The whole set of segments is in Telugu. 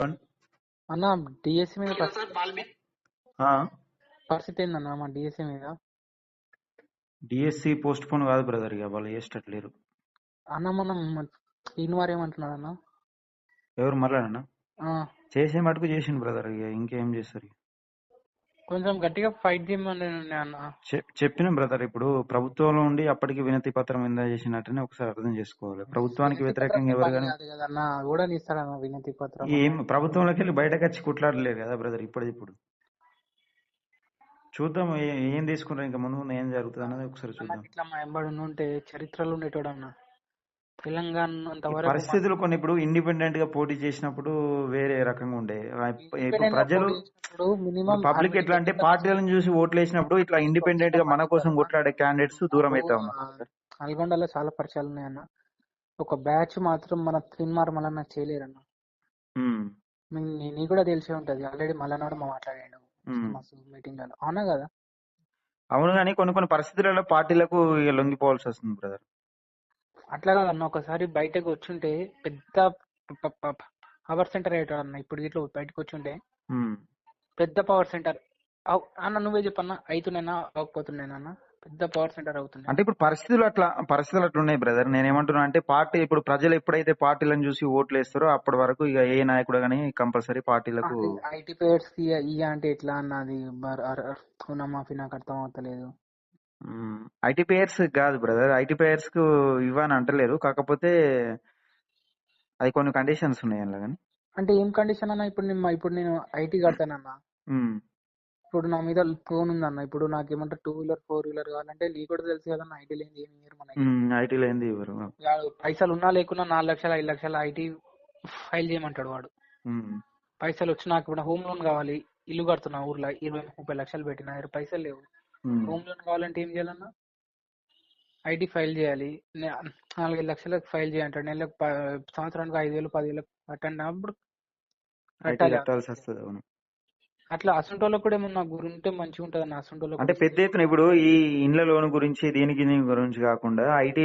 అన్న డిఎస్సి మీద పరి- ఆ? పరిస్థితి ఏందన్న మా డిఎస్సి మీద? డిఎస్సి పోస్ట్ పోన్ కాదు బ్రదర్ ఇక వాళ్ళు చేసేటట్లేరు అన్న మనం శ్రీనివార్ ఏమంటున్నాడు అన్న? ఎవరు ఆ, చేసే మటుకు చేసిండు బ్రదర్ ఇక ఇంకేం చేస్తారు ఇక. కొంచెం గట్టిగా ఫైట్ చేయమని నేను అన్న చెప్పిన బ్రదర్. ఇప్పుడు ప్రభుత్వంలో ఉండి అప్పటికి వినతి పత్రం ఎంత చేసినట్టనే ఒకసారి అర్థం చేసుకోవాలి. ప్రభుత్వానికి వ్యతిరేకంగా ఎవరు కూడా ఇస్తాడన్న వినతి పత్రం? ఏం ప్రభుత్వంలోకి వెళ్ళి బయటకు వచ్చి కుట్లాడలేరు కదా బ్రదర్ ఇప్పటి ఇప్పుడు. చూద్దాం ఏ- తీసుకుంటారు ఇంకా ముందు ముందు ఏం జరుగుతుంది అన్నది ఒకసారి చూద్దాం. ఇట్లా మా ఎంబడి ఉంటే చరిత్రలో ఉండేటోడు అన్న. తెలంగాణ పరిస్థితులు కొన్ని ఇప్పుడు ఇండిపెండెంట్గా పోటీ చేసినప్పుడు వేరే రకంగా ఉండే. ఇప్పుడు ప్రజలు పబ్లిక్ ఎట్లా అంటే పార్టీలను చూసి ఓట్లు వేసినప్పుడు ఇట్లా ఇండిపెండెంట్గా మన కోసం కొట్లాడే క్యాండిడేట్స్ దూరం అవుతా ఉన్నారు. నల్గొండలో చాలా పరిచయాలు ఉన్నాయన్న. ఒక బ్యాచ్ మాత్రం మన త్రిన్మార్ మళ్ళా చేయలేరన్న. నీ- కూడా తెలిసే ఉంటది. ఆల్రెడీ మళ్ళా మాట్లాడాడు. ఉమ్. మీటింగ్ అవునా కదా? అవును కానీ కొన్ని కొన్ని పరిస్థితులలో పార్టీలకు లొంగిపోవాల్సి వస్తుంది బ్రదర్. అట్లా కాదన్న ఒకసారి బయటకు వచ్చుంటే పెద్ద పవర్ సెంటర్ అయ్యేటాడు అన్న ఇప్పుడు ఇట్లా బయటకు వచ్చుంటే పెద్ద పవర్ సెంటర్ అన్న నువ్వే చెప్పన్న అవుతున్నానా అవ్వకపోతున్నానా పెద్ద పవర్ సెంటర్ అవుతుంది అంటే ఇప్పుడు పరిస్థితులు అట్లా పరిస్థితులు అట్లా ఉన్నాయి బ్రదర్ నేను ఏమంటున్నా అంటే పార్టీ ఇప్పుడు ప్రజలు ఎప్పుడైతే పార్టీలను చూసి ఓట్లు వేస్తారో అప్పటి వరకు ఇక ఏ నాయకుడు కానీ కంపల్సరీ పార్టీలకు ఐటీ పేర్స్ ఇయ్య అంటే ఎట్లా అన్నది మాఫీ నాకు అర్థం అవుతలేదు. ఐటీ పేయర్స్ కాదు బ్రదర్ ఐటీ పేయర్స్కు ఇవ్వని అంటలేరు కాకపోతే అది కొన్ని కండిషన్స్ ఉన్నాయి అందులో అంటే ఏం కండిషన్ అన్న ఇప్పుడు నేను ఇప్పుడు నేను ఐటీ కడతానన్న. ఇప్పుడు నా మీద ఫోన్ ఉందన్న. ఇప్పుడు నాకు ఏమంటారు టూ వీలర్ ఫోర్ వీలర్ కావాలంటే నీకు కూడా తెలుసు కదా ఐటీ లేని ఏమి ఇయ్యరు మనకి. ఉమ్, ఐటీలో ఏంది ఇవ్వరు. పైసలు ఉన్నా లేకున్నా నాలుగు లక్షలు ఐదు లక్షల ఐటీ ఫైల్ చేయమంటాడు వాడు. పైసలు వచ్చి నాకు ఇప్పుడు హోమ్ లోన్ కావాలి ఇల్లు కడుతున్నా ఊర్లో ఇరవై ముప్పై లక్షలు పెట్టి నా దగ్గర పైసలు లేవు. హోమ్. లోన్ కావాలంటే ఏం చేయాలన్నా? ఐటీ ఫైల్ చేయాలి. నాలుగైదు లక్షలకు ఫైల్ చేయంటాడు నెలకు సంవత్సరానికి ఐదు వేలు పది వేలు కట్టండి కట్టాల్సి వస్తుంది అవును. అట్లా అసంటోళ్ళకి కూడా ఏమన్నా గురుంటే మంచిగా ఉంటది అన్న అసంటోళ్ళకి అంటే పెద్ద ఎత్తున ఇప్పుడు ఈ ఇండ్ల లోన్ గురించి దీనికి దీని గురించి కాకుండా ఐటీ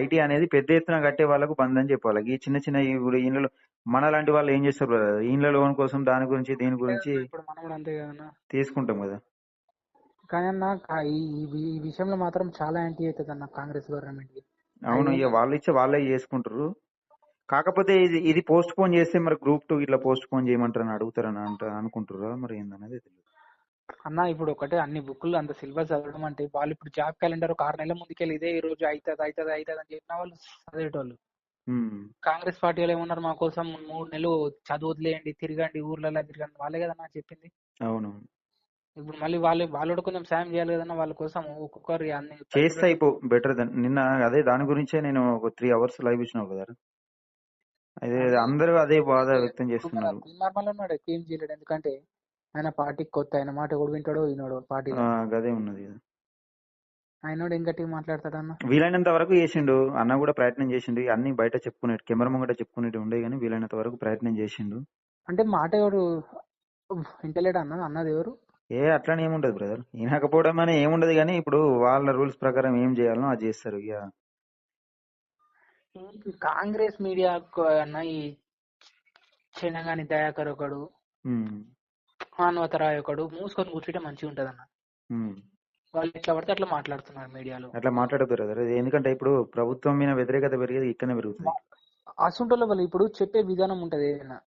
ఐటీ అనేది పెద్ద ఎత్తున కట్టే వాళ్ళకు బంద్ అని చెప్పాలి. ఈ చిన్న చిన్న ఇప్పుడు ఇండ్లలో మన లాంటి వాళ్ళు ఏం చేస్తారు? ఇండ్ల లోన్ కోసం దాని గురించి దీని గురించి తీసుకుంటాం కదా. కానీ అన్న ఈ విషయంలో మాత్రం చాలా యాంటీ అవుతుంది అన్న కాంగ్రెస్ గవర్నమెంట్. అవును ఇక వాళ్ళు ఇచ్చే వాళ్ళే చేసుకుంటారు కాకపోతే ఇది ఇది పోస్ట్ పోన్ చేస్తే మరి గ్రూప్ టూ ఇట్లా పోస్ట్ పోన్ చేయమంటారని అడుగుతారని అంట అనుకుంటారా మరి ఏందనేది తెలియదు అన్న ఇప్పుడు ఒకటే అన్ని బుక్కులు అంత సిలబస్ చదవడం అంటే వాళ్ళు ఇప్పుడు జాబ్ క్యాలెండర్ ఒక ఆరు నెలల ముందుకెళ్ళి ఇదే ఈ రోజు అవుతుంది అవుతుంది అవుతుంది అని చెప్పిన వాళ్ళు చదివేటోళ్ళు. కాంగ్రెస్ పార్టీ వాళ్ళు ఏమన్నారు మా కోసం మూడు నెలలు చదువు వదిలేయండి తిరగండి ఊర్లలో తిరగండి వాళ్ళే కదా నాకు చెప్పింది. అవును ఇప్పుడు మళ్ళీ వాళ్ళు వాళ్ళు కొంచెం సాయం చేయాలి కదన్న వాళ్ళ కోసం ఒక్కొక్కరు అన్ని చేస్తే అయిపో బెటర్ దెన్ నిన్న అదే దాని గురించే నేను ఒక త్రీ అవర్స్ లైవ్ ఇచ్చిన కదా అదే అందరూ అదే బాధ వ్యక్తం చేస్తున్నారు. నార్మల్ ఉన్నాడు ఎక్కువ ఏం చేయలేడు. ఎందుకంటే ఆయన పార్టీకి కొత్త ఆయన మాట ఎవడు వింటాడో వినోడు పార్టీ గదే ఉన్నది ఆయన గట్టిగా మాట్లాడతాడన్న? వీలైనంత వరకు చేసిండు అన్న కూడా ప్రయత్నం చేసిండు అన్ని బయట చెప్పుకునేటి కెమెరా ముంగట చెప్పుకునేటి ఉండే కానీ వీలైనంత వరకు ప్రయత్నం చేసిండు. అంటే మాట ఎవరు వింటలేడు అన్న? అన్నది ఎవరు? ఏ అట్లానే ఏముండదు బ్రదర్ వినకపోవడం అని ఏముండదు కానీ ఇప్పుడు వాళ్ళ రూల్స్ ప్రకారం ఏం చేయాలనో అది చేస్తారు ఇక కాంగ్రెస్ మీడియా అన్న ఈ చిన్నగాని దయాకర్ ఒకడు ఉమ్, మానవతరాయ్ ఒకడు మూసుకొని కూర్చుంటే మంచిగా ఉంటది అన్న. వాళ్ళు ఎట్లా పడితే అట్లా మాట్లాడుతున్నారు మీడియాలో. అట్లా మాట్లాడదు బ్రదర్ ఎందుకంటే ఇప్పుడు ప్రభుత్వం మీద వ్యతిరేకత పెరిగేది ఇక్కడనే పెరుగుతుంది. అసంటోళ్ళ వాళ్ళు ఇప్పుడు చెప్పే విధానం ఉంటది ఏదైనా.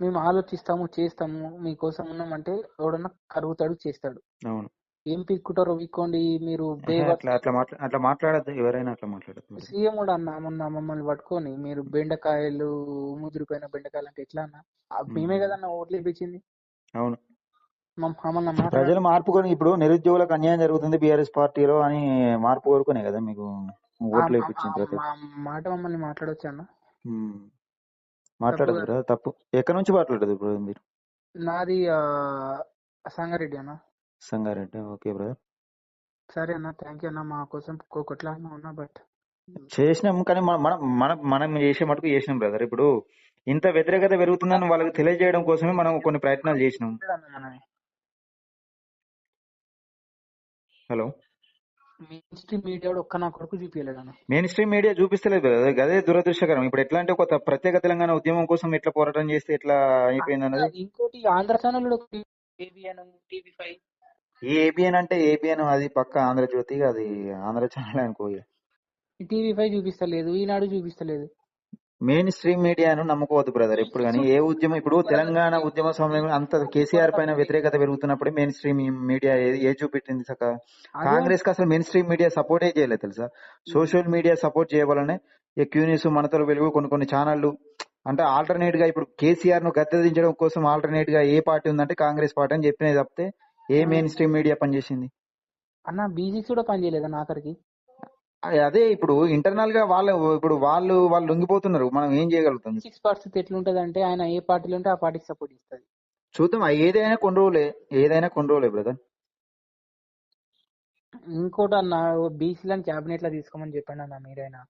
మేము ఆలోచిస్తాము చేస్తాము మీకోసం ఉన్నామంటే ఎవడన్నా కరుగుతాడు చేస్తాడు. అవును. ఏం పీక్కుంటారో పీక్కోండి మీరు అట్లా అట్లా మాట్లా అట్లా మాట్లాడద్దు ఎవరైనా అట్లా మాట్లాడద్దు సీఎం కూడా అన్న మొన్న మమ్మల్ని పట్టుకొని మీరు బెండకాయలు ముదిరిపోయిన బెండకాయలు అంటే ఎట్లా అన్న? మేమే కదన్న ఓట్లు ఇప్పించింది అవును. ప్రజలు మార్పు కొని ఇప్పుడు నిరుద్యోగులకు అన్యాయం జరుగుతుంది బీఆర్ఎస్ పార్టీలో అని మార్పు కోరుకునే కదా మీకు? ఓట్లు మా మాట మమ్మల్ని మాట్లాడొచ్చు అన్న. మాట్లాడదు బ్రదర్ తప్పు. ఎక్కడి నుంచి మాట్లాడదు ఇప్పుడు మీరు? నాది సంగారెడ్డి అన్న. Sangareddy okay brother. సరే అన్న థ్యాంక్ యూ అన్న. మా కోసం కొట్లాడినా ఉన్నా బట్ చేసినాం కానీ మన- మనం మనం చేసే మటుకు చేసినాం బ్రదర్. ఇప్పుడు ఇంత వ్యతిరేకత పెరుగుతుందని వాళ్ళకి తెలియజేయడం కోసమే మనం కొన్ని ప్రయత్నాలు చేసినాం. హలో? మెయిన్ స్ట్రీమ్ మీడియా ఒక్క నా కొడుకు చూపించలేడు అన్న మెయిన్ స్ట్రీమ్ మీడియా చూపిస్తలేదు. అదే దురదృష్టకరం ఇప్పుడు ఎట్లా అంటే ఒక ప్రత్యేక తెలంగాణ ఉద్యమం కోసం ఎట్లా పోరాటం చేస్తే ఎట్లా అయిపోయింది అన్నది ఇంకోటి Andhra channel ABN TV five ABN అంటే ఏబిఎన్ అది పక్క ఆంధ్రజ్యోతి అది ఆంధ్ర ఛానల్ అనుకో. టీవీ ఫైవ్ చూపిస్తలేదు ఈనాడు చూపిస్తలేదు మెయిన్ స్ట్రీమ్ మీడియాను నమ్ముకోవద్దు బ్రదర్ ఎప్పుడు కానీ ఏ ఉద్యమం ఇప్పుడు తెలంగాణ ఉద్యమ సమయంలో అంత కేసీఆర్ పైన వ్యతిరేకత పెరుగుతున్నప్పుడే మెయిన్ స్ట్రీమ్ మీడియా ఏ చూపెట్టింది సక కాంగ్రెస్కి అసలు మెయిన్ స్ట్రీమ్ మీడియా సపోర్టే చేయలేదు తెలుసా? సోషల్ మీడియా సపోర్ట్ చేయవాలనే ఈ క్యూ న్యూస్ మనతల వెలుగు కొన్ని కొన్ని ఛానళ్ళు అంటే ఆల్టర్నేట్గా ఇప్పుడు కేసీఆర్ను గద్దెదించడం కోసం ఆల్టర్నేట్గా ఏ పార్టీ ఉందంటే కాంగ్రెస్ పార్టీ అని చెప్పినది తప్పితే ఏ మెయిన్ స్ట్రీమ్ మీడియా పనిచేసింది? అన్న బీజీ కూడా పనిచేయలేదన్న ఆఖరికి అదే- ఇప్పుడు ఇంటర్నల్గా వాళ్ళు ఇప్పుడు వాళ్ళు వాళ్ళు లొంగిపోతున్నారు. మనం ఏం చేయగలుగుతాం? సిక్స్ పరిస్థితి ఎట్లుంటది అంటే ఆయన ఏ పార్టీలో ఉంటే ఆ పార్టీకి సపోర్ట్ ఇస్తుంది చూద్దాం ఏదైనా కొన్ని రోజులే ఏదైనా కొన్ని రోజులే బ్రదర్ ఇంకోటి అన్న బీసీలను క్యాబినెట్లో తీసుకోమని చెప్పండి అన్న మీరైనా.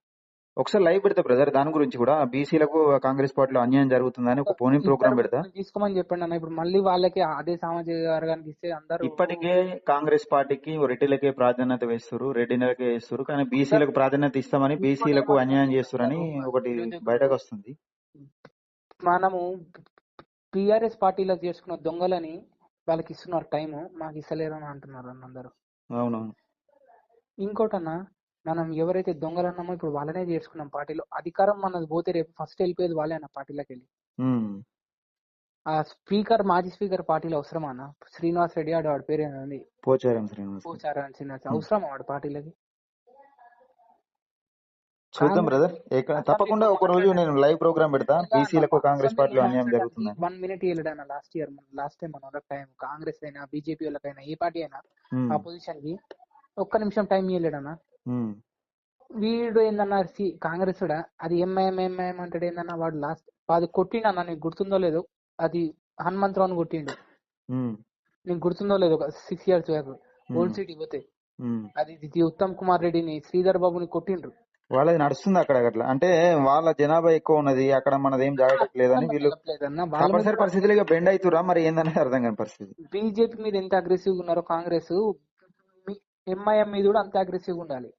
ఒకసారి లైవ్ పెడతా బ్రదర్ దాని గురించి కూడా. బీసీలకు కాంగ్రెస్ పార్టీలో అన్యాయం జరుగుతుందని ఒక పోనీ ప్రోగ్రామ్ పెడతా. తీసుకోమని చెప్పండి అన్న. ఇప్పుడు మళ్ళీ వాళ్ళకి అదే సామాజిక వర్గానికి ఇస్తే అందరూ ఇప్పటికే కాంగ్రెస్ పార్టీకి రెడ్డిలకే ప్రాధాన్యత వేస్తారు రెడ్డిలకే వేస్తారు. కానీ బీసీలకు ప్రాధాన్యత ఇస్తామని బీసీలకు అన్యాయం చేస్తారని ఒకటి బయటకు వస్తుంది. మనము టిఆర్ఎస్ పార్టీలో చేసుకున్న దొంగలని వాళ్ళకి ఇస్తున్నారు టైం మాకు ఇస్తలేరు అని అంటున్నారు అన్న అందరూ. అవునవును. ఇంకోటన్నా మనం ఎవరైతే దొంగలు అన్నామో ఇప్పుడు వాళ్ళనే చేసుకున్నాం పార్టీలో అధికారం మనది పోతే రేపు ఫస్ట్ వెళ్ళిపోయేది వాళ్ళే అన్న పార్టీలోకి వెళ్ళి. ఆ స్పీకర్ మాజీ స్పీకర్ పార్టీలో అవసరమా అన్న? శ్రీనివాస్ రెడ్డి ఆడు వాడి పేరు ఏంది పోచారం శ్రీనివాస్ పోచారా చిన్న అవసరమా వాడు పార్టీలకి? చూద్దాం బ్రదర్. తప్పకుండా ఒక రోజు నేను లైవ్ ప్రోగ్రామ్ పెడతా. బీసీలకు కాంగ్రెస్ పార్టీలో అన్యాయం జరుగుతుందని. వన్ మినిట్ వెళ్ళాడు లాస్ట్ ఇయర్ లాస్ట్ టైం మన టైం. కాంగ్రెస్ అయినా బీజేపీ వాళ్ళకైనా ఏ పార్టీ అయినా ఉమ్. అపోజిషన్కి ఒక్క నిమిషం టైం ఇవ్వలేడన్నా. వీడు ఏందన్నా సి- కాంగ్రెస్ కూడా అది ఎంఐఎం ఎంఐఎం అంటాడు ఏందన్నా వాడు లాస్ట్? అది కొట్టిండు అన్న నీకు గుర్తుందో లేదో? అది హనుమంతరావు కొట్టిండు. నీకు గుర్తుందో లేదో? Six years back. Old city పోతే. అది ఉత్తమ్ కుమార్ రెడ్డిని శ్రీధర్ బాబుని కొట్టిండ్రు. వాళ్ళది నడుస్తుంది అక్కడ అట్లా. అంటే వాళ్ళ జనాభా ఎక్కువ ఉన్నది. అక్కడ మనది ఏం జాగ్రత్త లేదని వాళ్ళ తప్పనిసరి పరిస్థితులుగా బెండ్ అవుతురా మరి ఏందనేది అర్థం కాని పరిస్థితి. బీజేపీ మీద ఎంత అగ్రెసివ్ ఉన్నారో కాంగ్రెస్ ఎంఐఎం మీద కూడా అంత అగ్రెసివ్ ఉండాలి.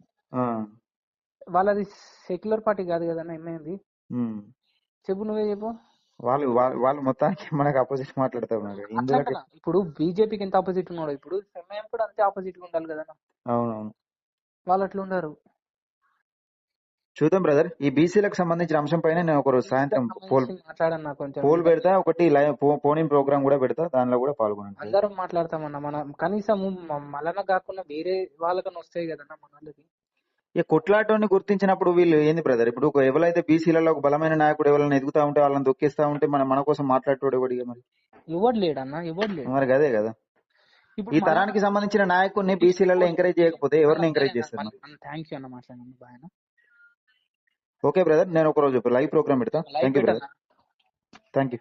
వాళ్ళది సెక్యులర్ పార్టీ కాదు కదన్నా ఎంఐఎంది. చెప్పు నువ్వే చెప్పు. వాళ్ళు వాళ్ళు మొత్తానికి మనకు అపోజిట్ మాట్లాడుతూ ఉన్నారు అట్లా ఇందులోకి అంటున్నా. ఇప్పుడు బీజేపీకి ఎంత ఆపోజిట్ ఉన్నాడు ఇప్పుడు ఎంఐఎం కూడా అంతే ఆపోజిట్గా ఉండాలి కదన్నా అవునవును. వాళ్ళు అట్లా ఉండరు. చూద్దాం బ్రదర్ ఈ బీసీలకు సంబంధించిన అంశం పైన నేను ఒక రోజు సాయంత్రం పోల్ మాట్లాడన్నా కొంచెం పోల్ పెడతా ఒకటి లైవ్ పోనింగ్ ప్రోగ్రామ్ కూడా పెడతా దానిలో కూడా పాల్గొనండి అందరం మాట్లాడతామన్నా మనం కనీసం మలన కాకుండా వేరే వాళ్ళకన్నా వస్తాయి కదన్నా మన వాళ్ళకి. ఈ కొట్లాటోని గుర్తించినప్పుడు వీళ్ళు ఏంది బ్రదర్ ఇప్పుడు ఎవరైతే బీసీలలో ఒక బలమైన నాయకుడు ఎవరైనా ఎదుగుతా ఉంటే వాళ్ళని దొక్కిస్తా ఉంటే మన మన కోసం మాట్లాడేటోడు ఎవడిగా మరి? ఎవడు లేడన్నా? ఎవడు లేడు? మరి అదే కదా. ఈ తరానికి సంబంధించిన నాయకుడిని బీసీలలో ఎంకరేజ్ చేయకపోతే ఎవరిని ఎంకరేజ్ చేస్తారు? థ్యాంక్ యూ అన్న మాట్లాడండి బాయ్ ఓకే బ్రదర్ నేను ఒక రోజు లైవ్ ప్రోగ్రామ్ పెడతా. Thank you brother thank you